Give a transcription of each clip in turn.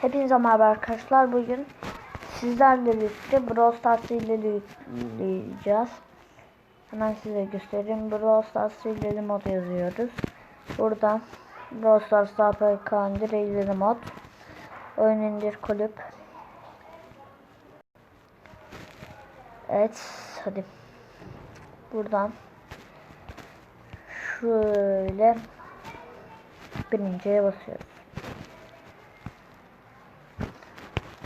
Hepinize merhaba arkadaşlar. Bugün sizlerle birlikte Brawl Stars ile yükleyeceğiz. Hemen size göstereyim. Brawl Stars ile mod yazıyoruz. Buradan Brawl Stars APK indir ileri mod. Oyun indir kulüp. Evet hadi. Buradan şöyle birinciye basıyoruz.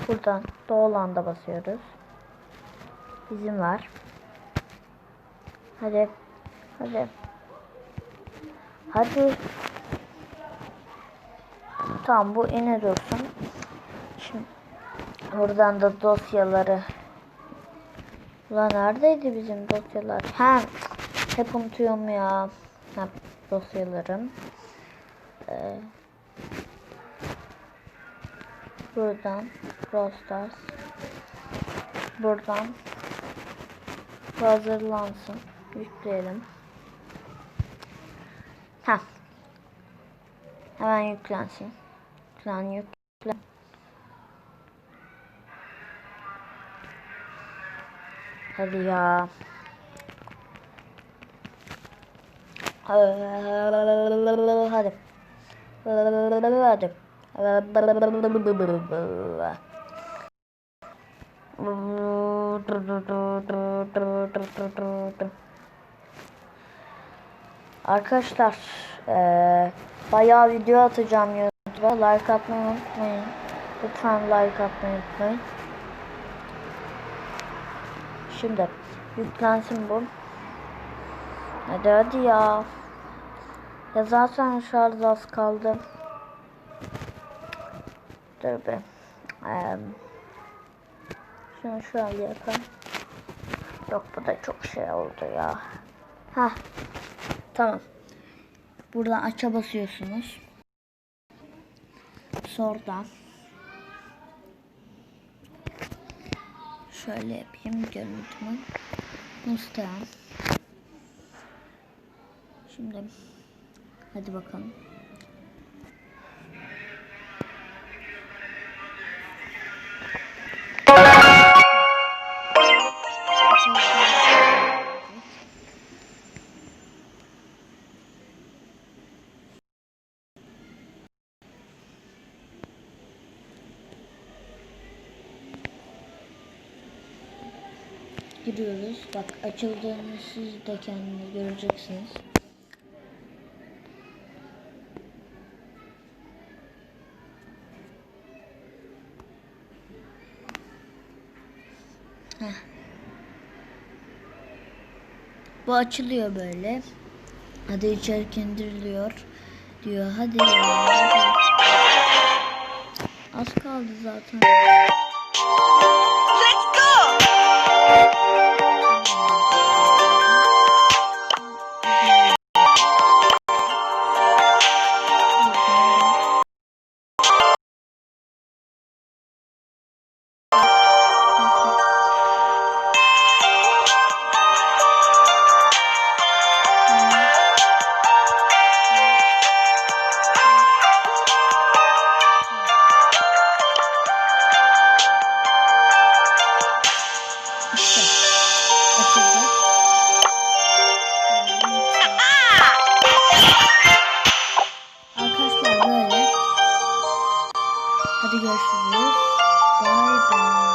Buradan Doğulan'da basıyoruz. İzin var. Hadi. Hadi. Hadi. Tamam bu ine dursun. Şimdi buradan da dosyaları Ulan neredeydi bizim dosyalar? Ha, hep unutuyorum ya. Ha, dosyalarım. Ee, buradan Brawl Stars. Buradan hazırlansın. Yükleyelim. Ha. Hemen yüklensin. Yüklen yüklen. Hadi ya. Hadi. Hadi. Arkadaşlar eee bayağı video atacağım YouTube'a. Like atmayı unutmayın. Lütfen like atmayı unutmayın. Şimdi yüklensin bu. Hadi hadi ya. Ya zaten şarj az kaldı. Dur be. Ee, şunu şöyle yapalım. Yok bu da çok şey oldu ya. Ha. Tamam. Buradan aça basıyorsunuz. Sonra Şöyle yapayım görüntümü. Mustafa. Şimdi hadi bakalım. Giriyoruz. Bak açıldığını siz de kendiniz göreceksiniz. Heh. Bu açılıyor böyle. Hadi içeri indiriliyor diyor. Hadi. Az kaldı zaten. İşte. Açıldı. Arkadaşlar böyle. Hadi görüşürüz. Bye